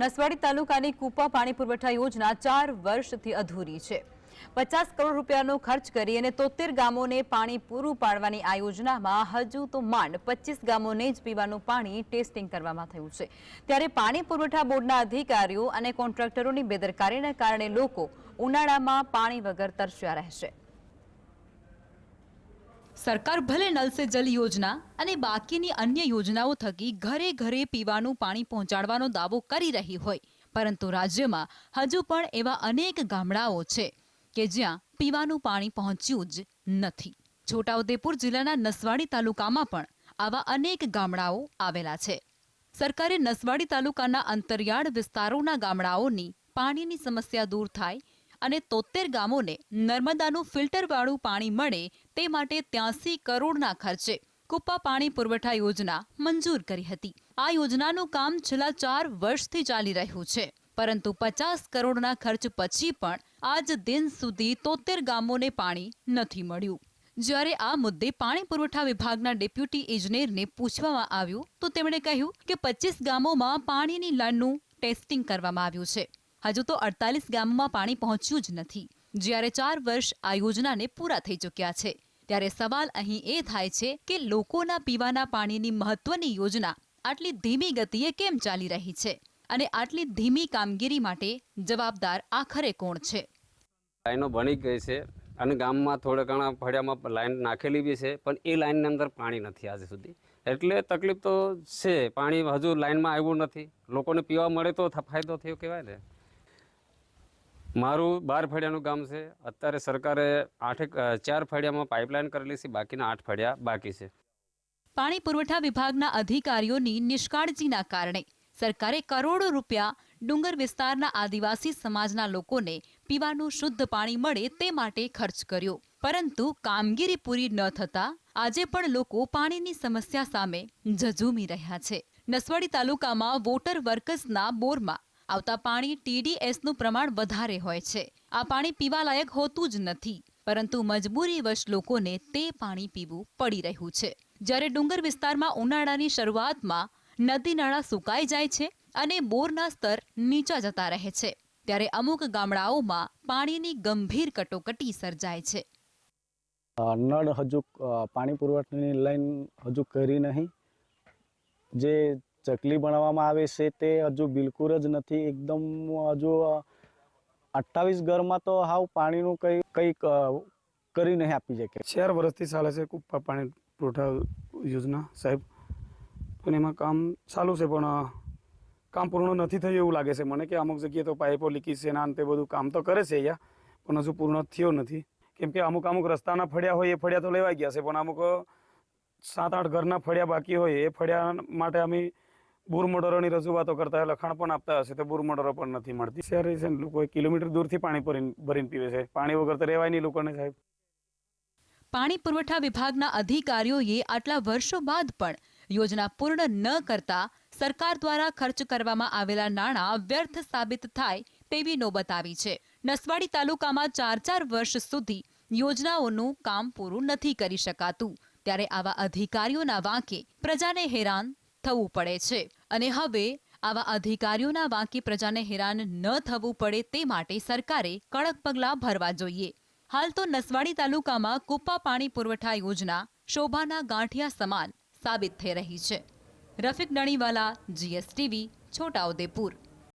નસવાડી તાલુકાની કૂપા પાણી પુરવઠા યોજના ચાર વર્ષથી અધૂરી છે. પચાસ કરોડ રૂપિયાનો ખર્ચ કરી અને તોતેર ગામોને પાણી પૂરું પાડવાની આ યોજનામાં હજુ તો માંડ પચીસ ગામોને જ પીવાનું પાણી ટેસ્ટિંગ કરવામાં થયું છે. ત્યારે પાણી પુરવઠા બોર્ડના અધિકારીઓ અને કોન્ટ્રાક્ટરોની બેદરકારીના કારણે લોકો ઉનાળામાં પાણી વગર તરસ્યા રહેશે. સરકાર ભલે નલ સે જલ યોજના અને બાકીની અન્ય યોજનાઓ થકી ઘરે ઘરે પીવાનું પાણી પહોંચાડવાનો દાવો કરી રહી હોય, પરંતુ રાજ્યમાં હજુ પણ એવા અનેક ગામડાઓ છે કે જ્યાં પીવાનું પાણી પહોંચ્યું જ નથી. છોટાઉદેપુર જિલ્લાના નસવાડી તાલુકામાં પણ આવા અનેક ગામડાઓ આવેલા છે. સરકારે નસવાડી તાલુકાના અંતરિયાળ વિસ્તારોના ગામડાઓની પાણીની સમસ્યા દૂર થાય અને તોતેર ગામોને નર્મદાનું ફિલ્ટરવાળું પાણી મળે તે માટે ત્યાંસી કરોડના ખર્ચે કુપ્પા પાણી પુરવઠા યોજના મંજૂર કરી હતી. આ યોજનાનું કામ છેલ્લા ચાર વર્ષથી ચાલી રહ્યું છે, પરંતુ પચાસ કરોડના ખર્ચ પછી પણ આજ દિન સુધી તોતેર ગામોને પાણી નથી મળ્યું. જ્યારે આ મુદ્દે પાણી પુરવઠા વિભાગના ડેપ્યુટી ઇજનેરને પૂછવામાં આવ્યું, તો તેમણે કહ્યું કે પચીસ ગામોમાં પાણીની લાઈનનું ટેસ્ટિંગ કરવામાં આવ્યું છે. હજુ તો અડતાલીસ ગામમાં પાણી પહોંચ્યું જ નથી. જ્યારે ચાર વર્ષ આ યોજનાને પૂરા થઈ ચૂક્યા છે. ત્યારે સવાલ અહીં એ થાય છે કે લોકોના પીવાના પાણીની મહત્વની યોજના આટલી ધીમી ગતિએ કેમ ચાલી રહી છે? અને આટલી ધીમી કામગીરી માટે જવાબદાર આખરે કોણ છે? લાઈનો બની ગઈ છે અને ગામમાં થોડા ઘણા ફળિયામાં લાઈન નાખેલી બી છે, પણ એ લાઈનની અંદર પાણી નથી આજે સુધી. એટલે તકલીફ તો છે, પાણી હજુ લાઈનમાં આવ્યું નથી. લોકોને પીવા મળે તો ફાયદો થયો કહેવાય ને. મારું બાર ફળિયાનું ગામ છે. અત્યારે સરકારે આઠેક ચાર ફળિયામાં પાઇપલાઇન કરેલી છે. બાકીના આઠ ફળિયા બાકી છે. પાણી પુરવઠા વિભાગના અધિકારીઓની નિષ્કાળજીના કારણે સરકારે કરોડો રૂપિયા ડુંગર વિસ્તારના આદિવાસી સમાજના લોકોને પીવાનું શુદ્ધ પાણી મળે તે માટે ખર્ચ કર્યો. પરંતુ કામગીરી પૂરી ન થતા આજે પણ લોકો પાણીની સમસ્યા સામે ઝઝૂમી રહ્યા છે. નસવાડી તાલુકામાં વોટર વર્કર્સના બોરમાં આવતા પાણી ટીડીએસનું પ્રમાણ વધારે હોય છે. આ પાણી પીવાલાયક હોતું જ નથી. પરંતુ મજબૂરીવશ લોકોને તે પાણી પીવું પડી રહ્યું છે. જ્યારે ડુંગર વિસ્તારમાં ઉનાળાની શરૂઆતમાં નદી નાળા સુકાઈ જાય છે અને બોરના સ્તર નીચા જતા રહે છે, ત્યારે અમુક ગામડાઓમાં પાણીની ગંભીર કટોકટી સર્જાય છે. નળ હજુ પાણી પુરવઠાની લાઈન હજુ કરી નહીં. જે ચકલી બનાવવામાં આવે છે તે હજુ બિલકુલ જ નથી. એકદમ હજુ અઠ્ઠાવીસ ઘરમાં તો હાવ પાણીનું કંઈ, કંઈક કરી નહીં આપી શકે. ચાર વર્ષથી ચાલે છે કુપ્પા પાણી પુરવઠા યોજના સાહેબ. પણ એમાં કામ ચાલુ છે, પણ કામ પૂર્ણ નથી થયું એવું લાગે છે. મને કે અમુક જગ્યાએ તો પાઇપો લીકી છે ના તે બધું કામ તો કરે છે અહીંયા, પણ હજુ પૂર્ણ થયો નથી. કેમ કે અમુક અમુક રસ્તાના ફળિયા હોય એ ફળિયા તો લેવાઈ ગયા છે, પણ અમુક સાત, આઠ ઘરના ફળિયા બાકી હોય એ ફળિયા માટે અમે બુર મોટરોની રજૂઆતો કરતા લખાણ પણ આપતા હશે તો બુર મોટરો પણ નથી મળતી. શહેરી છે ને લોકો કિલોમીટર દૂરથી પાણી ભરીને ભરીને પીવે છે. પાણી વગર તો રહેવાય નહીં લોકોને સાહેબ. પાણી પુરવઠા વિભાગના અધિકારીઓએ આટલા વર્ષો બાદ પણ યોજના પૂર્ણ ન કરતા સરકાર દ્વારા ખર્ચ કરવામાં આવેલા નાણાં વ્યર્થ સાબિત થાય તેવી નોબત આવી છે. નસવાડી તાલુકામાં ચાર ચાર વર્ષ સુધી યોજનાઓનું કામ પૂરું નથી કરી શકાતું. ત્યારે આવા અધિકારીઓના વાંકે પ્રજાને હેરાન થવું પડે છે. અને હવે આવા અધિકારીઓના વાંકી પ્રજાને હેરાન ન થવું પડે તે માટે સરકારે કડક પગલાં ભરવા જોઈએ. હાલ તો નસવાડી તાલુકામાં કુપ્પા પાણી પુરવઠા યોજના શોભાના ગાંઠિયા સમાન સાબિત થઈ રહી છે. રફીક નણીવાલા જીએસટીવી છોટાઉદેપુર